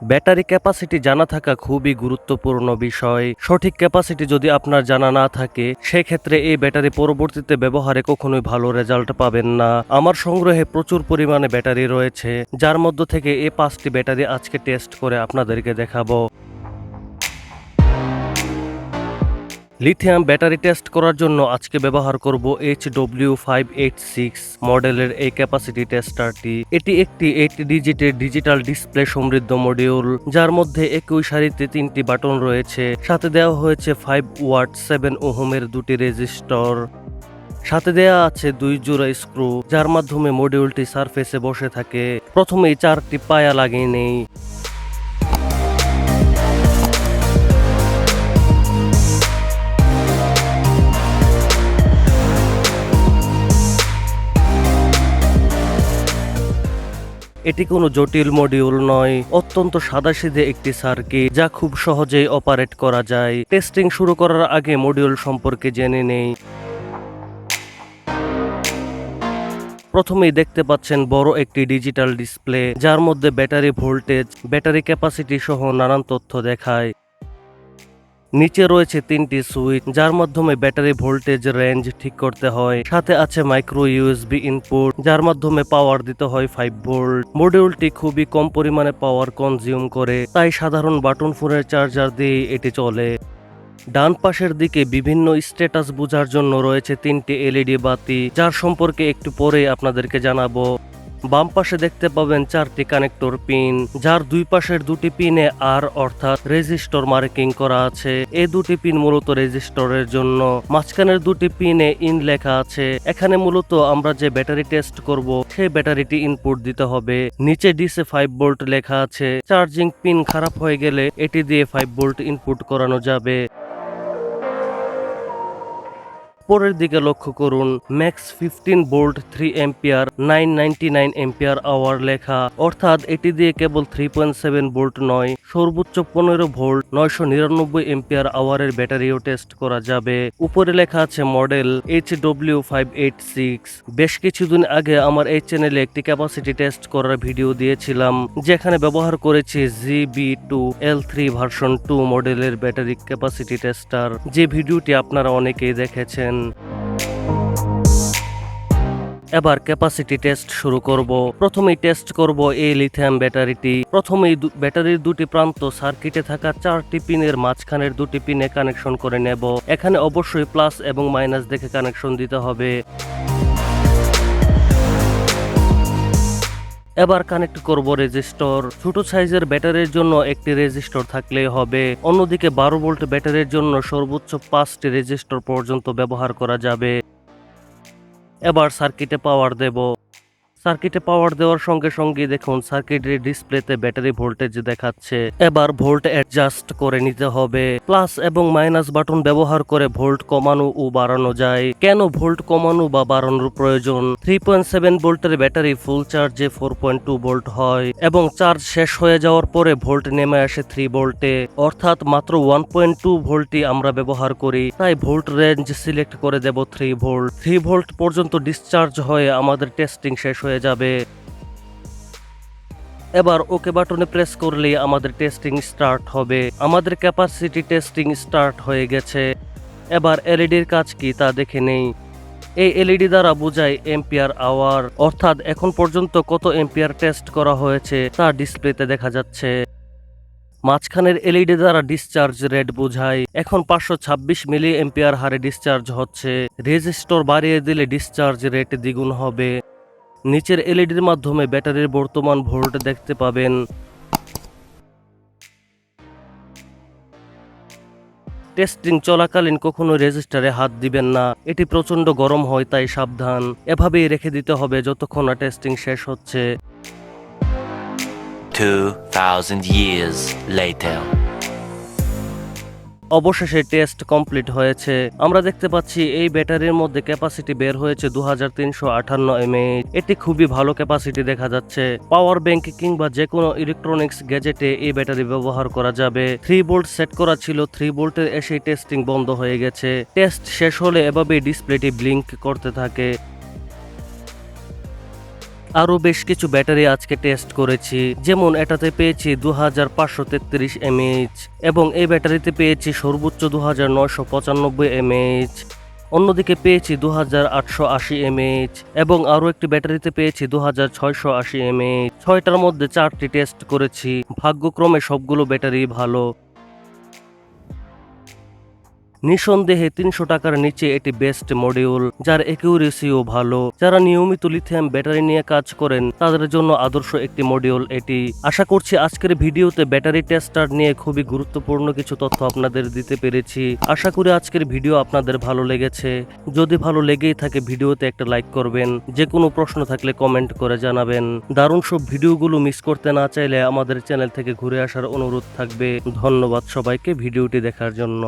Battery capacity জানা থাকা খুবই গুরুত্বপূর্ণ বিষয়। সঠিক ক্যাপাসিটি যদি আপনার জানা না থাকে, সেক্ষেত্রে এই ব্যাটারি পরবর্তীতে ব্যবহারে কখনোই ভালো রেজাল্ট পাবেন না। আমার সংগ্রহে প্রচুর পরিমাণে ব্যাটারি রয়েছে, যার মধ্য থেকে এই পাঁচটি ব্যাটারি আজকে টেস্ট করে আপনাদেরকে দেখাবো। লিথিয়াম ব্যাটারি টেস্ট করার জন্য আজকে ব্যবহার করব H W five eight six মডেলের এই ক্যাপাসিটি টেস্টারটি। এটি একটি এইট ডিজিটের ডিজিটাল ডিসপ্লে সমৃদ্ধ মডিউল, যার মধ্যে একই সারিতে তিনটি বাটন রয়েছে। সাথে দেওয়া হয়েছে ফাইভ ওয়াট সেভেন ওহোমের দুটি রেজিস্টর। সাথে দেয়া আছে দুই জোড়া স্ক্রু, যার মাধ্যমে মডিউলটি সারফেসে বসে থাকে। প্রথমেই চারটি পায়া লাগিয়ে নেই। এটি কোনো জটিল মডিউল নয়, অত্যন্ত সাদাসিধে একটি সার্কিট যা খুব সহজেই অপারেট করা যায়। টেস্টিং শুরু করার আগে মডিউল সম্পর্কে জেনে নেই। প্রথমেই দেখতে পাচ্ছেন বড় একটি ডিজিটাল ডিসপ্লে যার মধ্যে ব্যাটারি ভোল্টেজ ব্যাটারি ক্যাপাসিটি সহ নানান তথ্য দেখায়। নিচে রয়েছে তিনটি সুইচ, যার মাধ্যমে ব্যাটারি ভোল্টেজ রেঞ্জ ঠিক করতে হয়। সাথে আছে মাইক্রো ইউএসবি ইনপুট, যার মাধ্যমে পাওয়ার দিতে হয় ফাইভ ভোল্ট মডিউলটি খুবই কম পরিমাণে পাওয়ার কনজিউম করে, তাই সাধারণ বাটন ফোনের চার্জার দিয়ে এটি চলে। ডান পাশের দিকে বিভিন্ন স্ট্যাটাস বোঝার জন্য রয়েছে তিনটি এলইডি বাতি, যার সম্পর্কে একটু পরে আপনাদেরকে জানাব। বাম পাশে দেখতে পাবেন চারটি কানেক্টর পিন, যার দুই পাশের দুটি পিনে আর অর্থাৎ রেজিস্টর মার্কিং করা আছে। এই দুটি পিন মূলত রেজিস্টরের জন্য। মাঝখানের দুটি পিনে ইন লেখা আছে। এখানে মূলত আমরা যে ব্যাটারি টেস্ট করব, সেই ব্যাটারিটি ইনপুট দিতে হবে। নিচে ডিসে ফাইভ ভোল্ট লেখা আছে। চার্জিং পিন খারাপ হয়ে গেলে এটি দিয়ে ফাইভ ভোল্ট ইনপুট করানো যাবে। পরের দিকে লক্ষ্য করুন, max fifteen volt three ampere nine ninety nine ampere hour লেখা। অর্থাৎ এটি দিয়ে কেবল থ্রি পয়েন্ট সেভেন ভোল্ট নয়, সর্বোচ্চ পনেরো ভোল্ট, নয়শো নিরানব্বই এম্পিয়ার আওয়ারের ব্যাটারিও টেস্ট করা যাবে। উপরে লেখা আছে model H W five eight six বেশ কিছুদিন আগে আমার এই চ্যানেলে একটি ক্যাপাসিটি টেস্ট করার ভিডিও দিয়েছিলাম, যেখানে ব্যবহার করেছি G B two L three version two মডেলের ব্যাটারি ক্যাপাসিটি টেস্টার যে ভিডিওটি আপনারা অনেকেই দেখেছেন। এবার ক্যাপাসিটি টেস্ট শুরু করব। প্রথমেই টেস্ট করব এই লিথিয়াম ব্যাটারিটি প্রথমেই ব্যাটারির দুটি প্রান্ত সার্কিটে থাকা চারটি পিনের মাঝখানের দুটি পিনে কানেকশন করে নেব। এখানে অবশ্যই প্লাস এবং মাইনাস দেখে কানেকশন দিতে হবে। এবার কানেক্ট করব রেজিস্টর। ছোট সাইজের ব্যাটারির জন্য একটি রেজিস্টর থাকলে হবে। অন্যদিকে বারো ভোল্ট ব্যাটারির জন্য সর্বোচ্চ পাঁচটি রেজিস্টর পর্যন্ত ব্যবহার করা যাবে। এবার সার্কিটে পাওয়ার দেব। সার্কিটে পাওয়ার দেওয়ার সঙ্গে সঙ্গে দেখুন সার্কিটের ডিসপ্লেতে ব্যাটারি ভোল্টেজ দেখাচ্ছে। এবার ভোল্ট অ্যাডজাস্ট করে নিতে হবে। প্লাস এবং মাইনাস বাটন ব্যবহার করে ভোল্ট কমানো ও বাড়ানো যায়। কেন ভোল্ট কমানো বা বাড়ানোর প্রয়োজন? থ্রি পয়েন্ট সেভেন ভোল্টের ব্যাটারি ফুল চার্জে ফোর পয়েন্ট টু ভোল্ট হয় এবং চার্জ শেষ হয়ে যাওয়ার পরে ভোল্ট নেমে আসে থ্রি ভোল্টে। অর্থাৎ মাত্র ওয়ান পয়েন্ট টু ভোল্টই আমরা ব্যবহার করি। তাই ভোল্ট রেঞ্জ সিলেক্ট করে দেব থ্রি ভোল্ট। থ্রি ভোল্ট পর্যন্ত ডিসচার্জ হয়ে আমাদের টেস্টিং শেষ হয়ে যাবে। এবার ওকে বাটনে প্রেস করলেই আমাদের টেস্টিং স্টার্ট হবে। আমাদের ক্যাপাসিটি টেস্টিং স্টার্ট হয়ে গেছে। এবার এলইডির কাজ কি তা দেখে নেই। এই এলইডি দ্বারা বোঝায় এম্পিয়ার আওয়ার অর্থাৎ এখন পর্যন্ত কত এম্পিয়ার টেস্ট করা হয়েছে তা ডিসপ্লেতে দেখা যাচ্ছে। মাঝখানের এলইডি দ্বারা ডিসচার্জ রেট বোঝায়। এখন পাঁচশো ছাব্বিশ মিলি এম্পিয়ার হারে ডিসচার্জ হচ্ছে। রেজিস্টর বাড়িয়ে দিলে ডিসচার্জ রেট দ্বিগুণ হবে। নিচের এলইডির মাধ্যমে ব্যাটারির বর্তমান ভোল্ট দেখতে পাবেন। টেস্টিং চলাকালীন কখনো রেজিস্টারে হাত দিবেন না। এটি প্রচণ্ড গরম হয় তাই সাবধান। এভাবেই রেখে দিতে হবে যতক্ষণ না টেস্টিং শেষ হচ্ছে। 2,000 years later. অবশেষে টেস্ট কমপ্লিট হয়েছে। আমরা দেখতে পাচ্ছি এই ব্যাটারির মধ্যে ক্যাপাসিটি বের হয়েছে দু হাজার এটি খুবই ভালো ক্যাপাসিটি দেখা যাচ্ছে। পাওয়ার ব্যাংক কিংবা যে কোনো ইলেকট্রনিক্স গ্যাজেটে এই ব্যাটারি ব্যবহার করা যাবে। থ্রি বোল্ট সেট করা ছিল, থ্রি ভোল্টের এসে টেস্টিং বন্ধ হয়ে গেছে। টেস্ট শেষ হলে এভাবেই ডিসপ্লেটি ব্লিঙ্ক করতে থাকে। আরও বেশ কিছু ব্যাটারি আজকে টেস্ট করেছি, যেমন এটাতে পেয়েছি দু হাজার পাঁচশো তেত্রিশ এমএইচ এবং এই ব্যাটারিতে পেয়েছি সর্বোচ্চ দু হাজার নয়শো পঁচানব্বই এমএইচ অন্যদিকে পেয়েছি দু হাজার আটশো আশি এমএইচ এবং আরও একটি ব্যাটারিতে পেয়েছি দু হাজার ছয়শো আশি এমএইচ ছয়টার মধ্যে চারটি টেস্ট করেছি, ভাগ্যক্রমে সবগুলো ব্যাটারি ভালো। নিঃসন্দেহে তিনশো টাকার নিচে এটি বেস্ট মডিউল যার একিউরেসিও ভালো। যারা নিয়মিত লিথিয়াম ব্যাটারি নিয়ে কাজ করেন, তাদের জন্য আদর্শ একটি মডিউল এটি। আশা করছি আজকের ভিডিওতে ব্যাটারি টেস্টার নিয়ে খুবই গুরুত্বপূর্ণ কিছু তথ্য আপনাদের দিতে পেরেছি। আশা করি আজকের ভিডিও আপনাদের ভালো লেগেছে। যদি ভালো লেগেই থাকে ভিডিওতে একটা লাইক করবেন যে কোনো প্রশ্ন থাকলে কমেন্ট করে জানাবেন। দারুণ সব ভিডিওগুলো মিস করতে না চাইলে আমাদের চ্যানেল থেকে ঘুরে আসার অনুরোধ থাকবে। ধন্যবাদ সবাইকে ভিডিওটি দেখার জন্য।